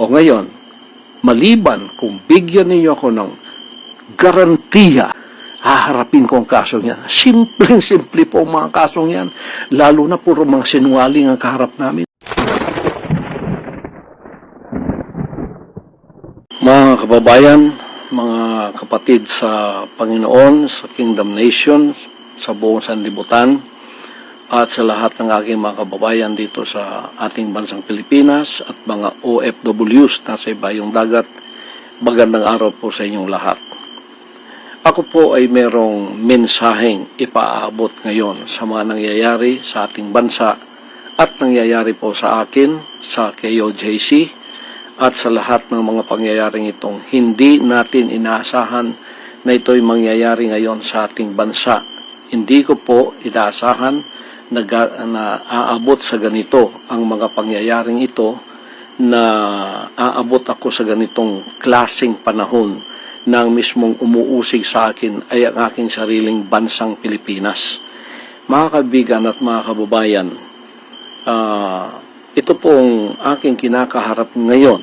O ngayon, maliban kung bigyan ninyo ako ng garantiya, haharapin ko ang kasong yan. Simpleng-simple po ang mga kasong yan. Lalo na puro mga sinungaling ang kaharap namin. Mga kababayan, mga kapatid sa Panginoon, sa Kingdom Nation, sa buong sanlibutan, at sa lahat ng aking mga kababayan dito sa ating bansang Pilipinas at mga OFWs na sa ibayong dagat, magandang araw po sa inyong lahat. Ako po ay merong mensaheng ipaabot ngayon sa mga nangyayari sa ating bansa at nangyayari po sa akin, sa KOJC, at sa lahat ng mga pangyayaring itong hindi natin inaasahan na ito'y mangyayari ngayon sa ating bansa. Hindi ko po inaasahan na, na aabot sa ganito ang mga pangyayaring ito na aabot ako sa ganitong klasing panahon na ang mismong umuusig sa akin ay ang aking sariling bansang Pilipinas. Mga kaibigan at mga kababayan, ah, ito pong aking kinakaharap ngayon,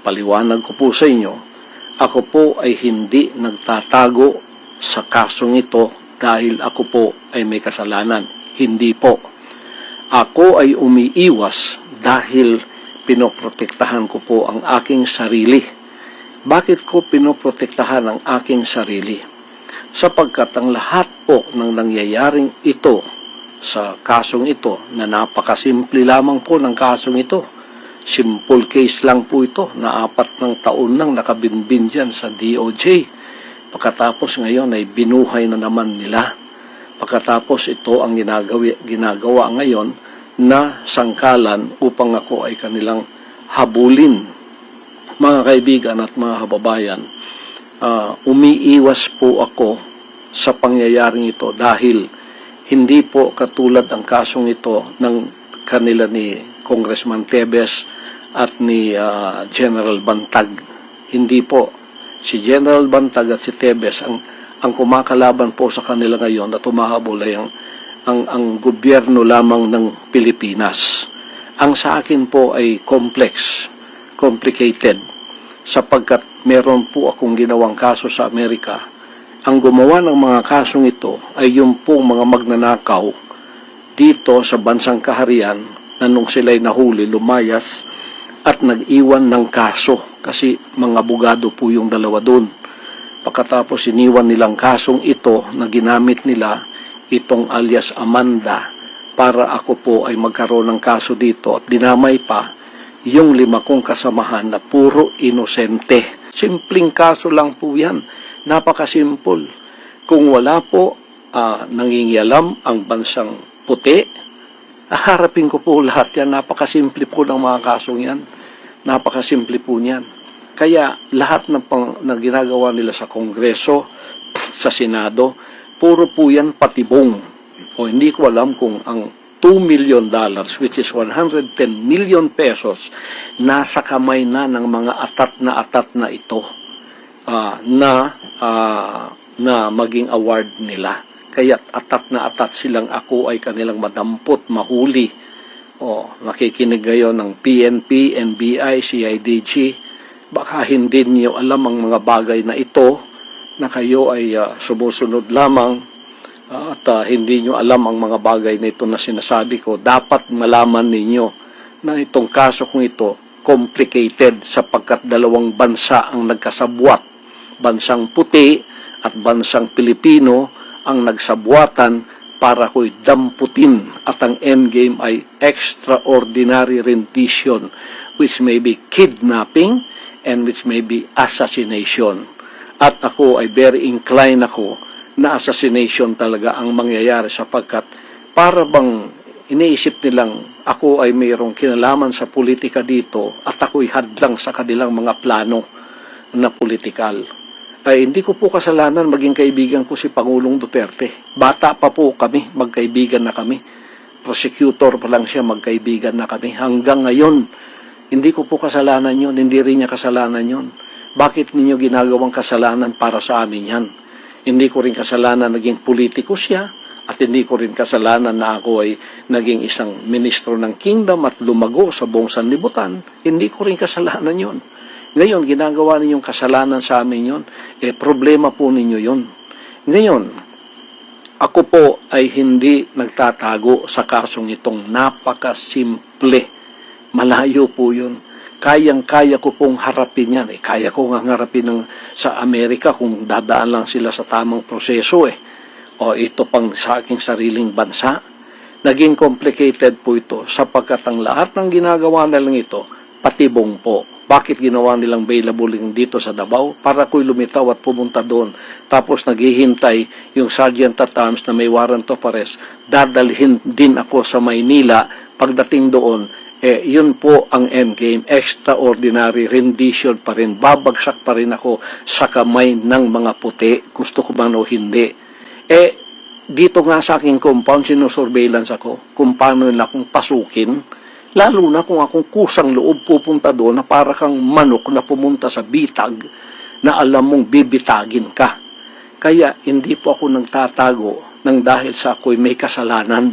paliwanag ko po sa inyo, ako po ay hindi nagtatago sa kasong ito dahil ako po ay may kasalanan. Hindi po. Ako ay umiiwas dahil pinoprotektahan ko po ang aking sarili. Bakit ko pinoprotektahan ang aking sarili? Sapagkat ang lahat po ng nangyayaring ito sa kasong ito na napakasimple lamang po ng kasong ito. Simple case lang po ito na apat ng taon nang nakabinbin dyan sa DOJ. Pagkatapos ngayon ay binuhay na naman nila. Pagkatapos ito ang ginagawa, ginagawa ngayon na sangkalan upang ako ay kanilang habulin. Mga kaibigan at mga kababayan, ah, umiiwas po ako sa pangyayaring ito dahil hindi po katulad ang kasong ito ng kanila ni Congressman Tebes at ni ah, General Bantag. Hindi po. Si General Bantag at si Tebes ang ang kumakalaban po sa kanila ngayon at tumahabol ay ang, ang, ang gobyerno lamang ng Pilipinas. Ang sa akin po ay complex, complicated, sapagkat meron po akong ginawang kaso sa Amerika. Ang gumawa ng mga kasong ito ay yung pong mga magnanakaw dito sa bansang kaharian na nung sila'y nahuli, lumayas at nag-iwan ng kaso kasi mga abogado po yung dalawa doon. Pagkatapos iniwan nilang kasong ito na ginamit nila itong alias Amanda para ako po ay magkaroon ng kaso dito at dinamay pa yung lima kong kasamahan na puro inosente. Simpleng kaso lang po yan. Napakasimple. Kung wala po ah, nangingialam ang bansang puti, haharapin ko po lahat yan. Napakasimple po ng mga kasong yan. Napakasimple po niyan. Kaya lahat ng pang, na ginagawa nila sa Kongreso, sa Senado, puro po yan patibong. O hindi ko alam kung ang 2 million dollars, which is 110 million pesos, nasa kamay na ng mga atat na atat na ito ah, na ah, na maging award nila. Kaya atat na atat silang ako ay kanilang madampot, mahuli. O, nakikinig ngayon ng PNP, NBI, CIDG. Baka hindi niyo alam ang mga bagay na ito na kayo ay ah, sumusunod lamang ah, at ah, hindi nyo alam ang mga bagay na ito na sinasabi ko. Dapat malaman ninyo na itong kaso kong ito complicated sapagkat dalawang bansa ang nagkasabwat. Bansang puti at bansang Pilipino ang nagsabuatan para ko'y damputin at ang endgame ay extraordinary rendition which may be kidnapping and which may be assassination. At ako ay very inclined ako na assassination talaga ang mangyayari sapagkat para bang iniisip nilang ako ay mayroong kinalaman sa politika dito at ako'y hadlang sa kanilang mga plano na politikal. Ay hindi ko po kasalanan maging kaibigan ko si Pangulong Duterte. Bata pa po kami, magkaibigan na kami. Prosecutor pa lang siya, magkaibigan na kami. Hanggang ngayon, hindi ko po kasalanan yon, hindi rin niya kasalanan yon. Bakit ninyo ginagawang kasalanan para sa amin yan? Hindi ko rin kasalanan naging politiko siya At hindi ko rin kasalanan na ako ay naging isang ministro ng kingdom at lumago sa buong sanlibutan. Hindi ko rin kasalanan yon. Ngayon, ginagawa ninyong kasalanan sa amin yon. Eh, problema po ninyo yon. Ngayon, ako po ay hindi nagtatago sa kasong itong napakasimple. Malayo po yun. Kayang-kaya ko pong harapin yan. Eh, kaya ko nga harapin ng, sa Amerika kung dadaan lang sila sa tamang proseso eh. O ito pang sa aking sariling bansa. Naging complicated po ito sapagkat ang lahat ng ginagawa nilang ito, patibong po. Bakit ginawa nilang available yung dito sa Davao? Para ko'y lumitaw at pumunta doon. Tapos naghihintay yung Sergeant at Arms na may warrant of arrest. Dadalhin din ako sa Maynila. Pagdating doon, eh, yun po ang endgame. Extraordinary rendition pa rin. Babagsak pa rin ako sa kamay ng mga puti. Gusto ko man o hindi. Eh, dito nga sa aking compound, sinusurveillance ako kung paano nila akong pasukin. Lalo na kung akong kusang loob pupunta doon na para kang manok na pumunta sa bitag na alam mong bibitagin ka. Kaya hindi po ako nagtatago ng dahil sa ako'y may kasalanan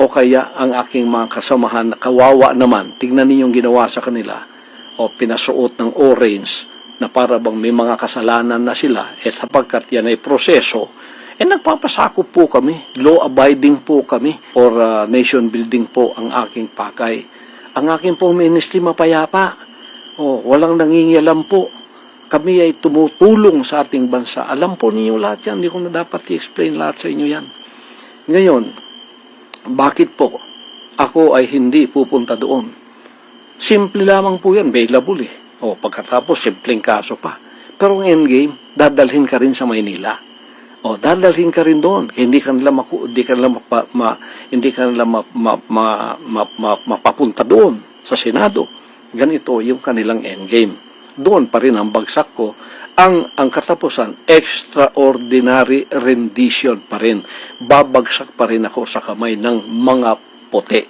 o kaya ang aking mga kasamahan na kawawa naman, tignan ninyong ginawa sa kanila o pinasuot ng orange na para bang may mga kasalanan na sila at sapagkat yan ay proseso, eh nagpapasakop po kami, law-abiding po kami for uh, nation building po ang aking pakay. Ang aking po ministry mapayapa. Oh, walang nangingialam po. Kami ay tumutulong sa ating bansa. Alam po ninyo lahat yan. Hindi ko na dapat i-explain lahat sa inyo yan. Ngayon, bakit po ako ay hindi pupunta doon? Simple lamang po yan, available eh. O pagkatapos, simpleng kaso pa. Pero ang endgame, dadalhin ka rin sa Maynila. O dadalhin ka rin doon. Hindi ka nila maku, hindi ka nila mapa, ma, hindi ka nila ma, ma, ma, ma, ma, mapapunta doon sa Senado. Ganito yung kanilang endgame. Doon pa rin ang bagsak ko. Ang, ang katapusan, extraordinary rendition pa rin. Babagsak pa rin ako sa kamay ng mga puti.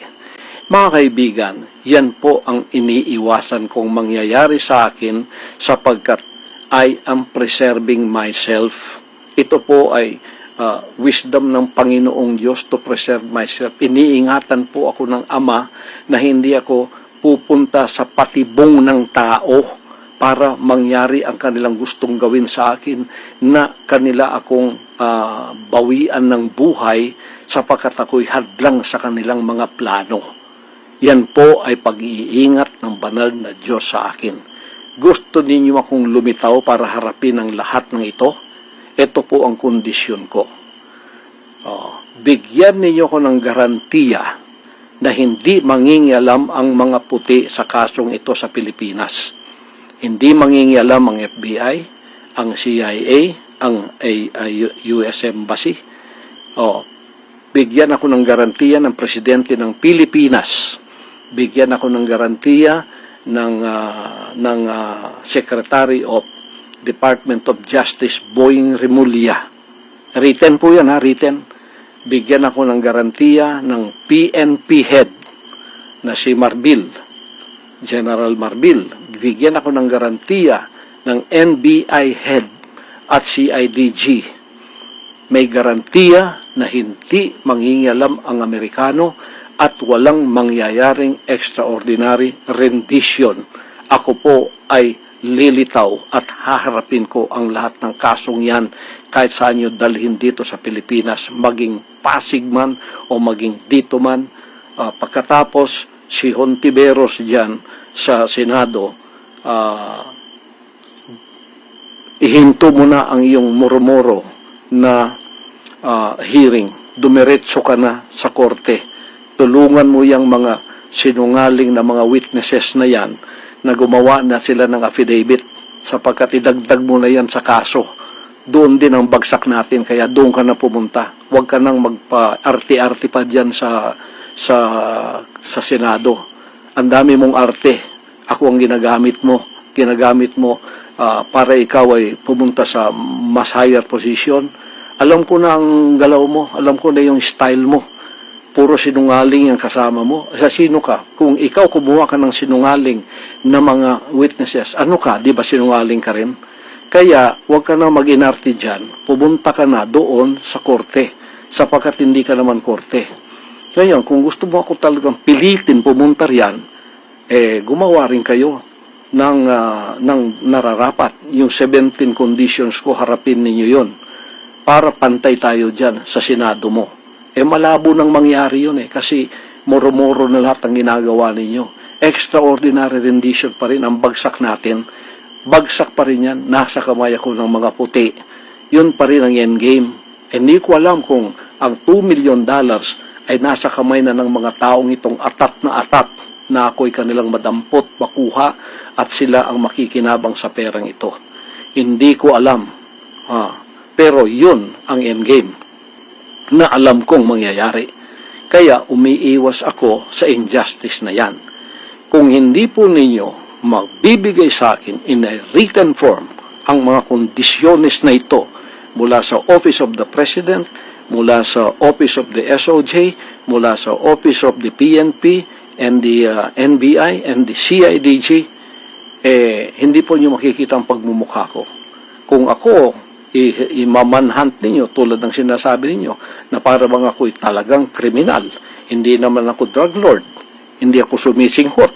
Mga kaibigan, yan po ang iniiwasan kong mangyayari sa akin sapagkat I am preserving myself. Ito po ay uh, wisdom ng Panginoong Diyos to preserve myself. Iniingatan po ako ng Ama na hindi ako pupunta sa patibong ng tao para mangyari ang kanilang gustong gawin sa akin na kanila akong ah, bawian ng buhay sapagkat ako'y hadlang sa kanilang mga plano. Yan po ay pag-iingat ng banal na Diyos sa akin. Gusto ninyo akong lumitaw para harapin ang lahat ng ito? Ito po ang kondisyon ko. Oh, bigyan ninyo ko ng garantiya na hindi mangingialam ang mga puti sa kasong ito sa Pilipinas. Hindi mangingialam ang FBI, ang CIA, ang ay, US Embassy. Oh, bigyan ako ng garantiya ng presidente ng Pilipinas. Bigyan ako ng garantiya ng ah, ng ah, Secretary of Department of Justice Boying Remulla. Written po yan ha, written. Bigyan ako ng garantiya ng PNP head na si Marbil, General Marbil. Bigyan ako ng garantiya ng NBI head at CIDG. May garantiya na hindi mangingialam ang Amerikano at walang mangyayaring extraordinary rendition. Ako po ay lilitaw at haharapin ko ang lahat ng kasong yan kahit saan nyo dalhin dito sa Pilipinas, maging Pasig man o maging dito man. Ah, pagkatapos, si Hontiveros dyan sa Senado, ah, ihinto mo na ang iyong murmuro na ah, hearing. Dumiretso ka na sa korte. Tulungan mo yung mga sinungaling na mga witnesses na yan na gumawa na sila ng affidavit sapagkat idagdag mo na yan sa kaso. Doon din ang bagsak natin kaya doon ka na pumunta. Huwag ka nang magpa-arte-arte pa dyan sa, sa, sa Senado. Ang dami mong arte. Ako ang ginagamit mo. Ginagamit mo ah, para ikaw ay pumunta sa mas higher position. Alam ko na ang galaw mo. Alam ko na yung style mo puro sinungaling ang kasama mo. Sa sino ka? Kung ikaw kumuha ka ng sinungaling na mga witnesses, ano ka? Di ba sinungaling ka rin? Kaya, huwag ka na mag-inarte dyan. Pumunta ka na doon sa korte. sapagkat hindi ka naman korte. Kaya kung gusto mo ako talagang pilitin pumunta riyan, eh, gumawa rin kayo ng, ah, ng nararapat. Yung 17 conditions ko, harapin ninyo yon para pantay tayo dyan sa Senado mo. Eh malabo nang mangyari yun eh kasi moro-moro na lahat ang ginagawa ninyo. Extraordinary rendition pa rin ang bagsak natin. Bagsak pa rin yan. Nasa kamay ako ng mga puti. Yun pa rin ang endgame. Hindi ko alam kung ang 2 million dollars ay nasa kamay na ng mga taong itong atat na atat na ako'y kanilang madampot, makuha at sila ang makikinabang sa perang ito. Hindi ko alam. Ah, pero yun ang endgame na alam kong mangyayari. Kaya umiiwas ako sa injustice na yan. Kung hindi po ninyo magbibigay sa akin in a written form ang mga kondisyones na ito mula sa Office of the President, mula sa Office of the SOJ, mula sa Office of the PNP and the uh, NBI and the CIDG, eh, hindi po nyo makikita ang pagmumukha ko. Kung ako, imamanhunt ninyo tulad ng sinasabi ninyo na para bang ako'y talagang kriminal. Hindi naman ako drug lord. Hindi ako sumisinghot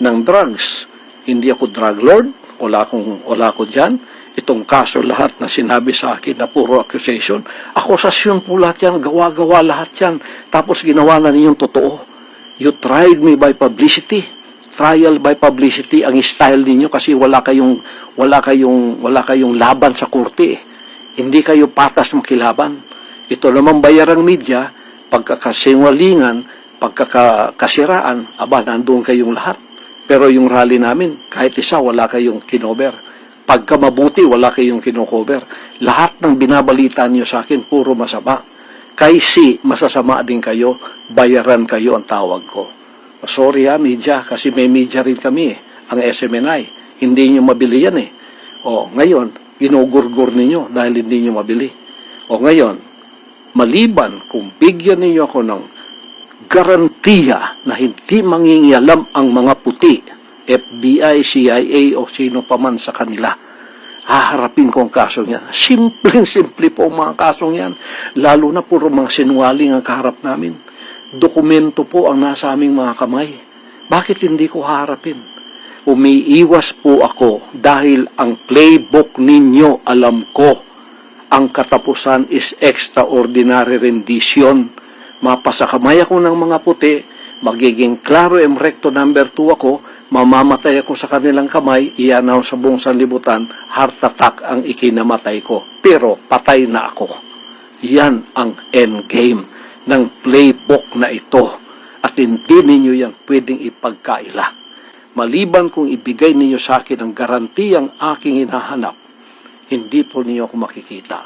ng drugs. Hindi ako drug lord. Wala akong, wala ako dyan. Itong kaso lahat na sinabi sa akin na puro accusation. Akusasyon po lahat yan. Gawa-gawa lahat yan. Tapos ginawa na ninyong totoo. You tried me by publicity trial by publicity ang style ninyo kasi wala kayong wala kayong wala kayong laban sa korte. eh. Hindi kayo patas makilaban. Ito naman bayarang media, pagkakasinwalingan, pagkakasiraan, aba nandoon kayong lahat. Pero yung rally namin, kahit isa wala kayong kinover. Pagka mabuti, wala kayong kinocover. Lahat ng binabalita niyo sa akin, puro masama. Kaisi, masasama din kayo, bayaran kayo ang tawag ko. Sorry ha, media, kasi may media rin kami eh, ang SMNI. Hindi nyo mabili yan eh. O, ngayon, ginugurgur ninyo dahil hindi nyo mabili. O ngayon, maliban kung bigyan ninyo ako ng garantiya na hindi mangingialam ang mga puti, FBI, CIA o sino pa man sa kanila, haharapin ko ang kasong yan. Simpleng-simple po mga kasong yan. Lalo na puro mga sinungaling ang kaharap namin dokumento po ang nasa aming mga kamay. Bakit hindi ko harapin? Umiiwas po ako dahil ang playbook ninyo, alam ko, ang katapusan is extraordinary rendition. Mapasakamay ako ng mga puti, magiging klaro em recto number 2 ako, mamamatay ako sa kanilang kamay, iyan sa buong sanlibutan, heart attack ang ikinamatay ko. Pero patay na ako. Yan ang end game ng playbook na ito at hindi ninyo yan pwedeng ipagkaila. Maliban kung ibigay ninyo sa akin ang garantiyang aking hinahanap, hindi po ninyo ako makikita.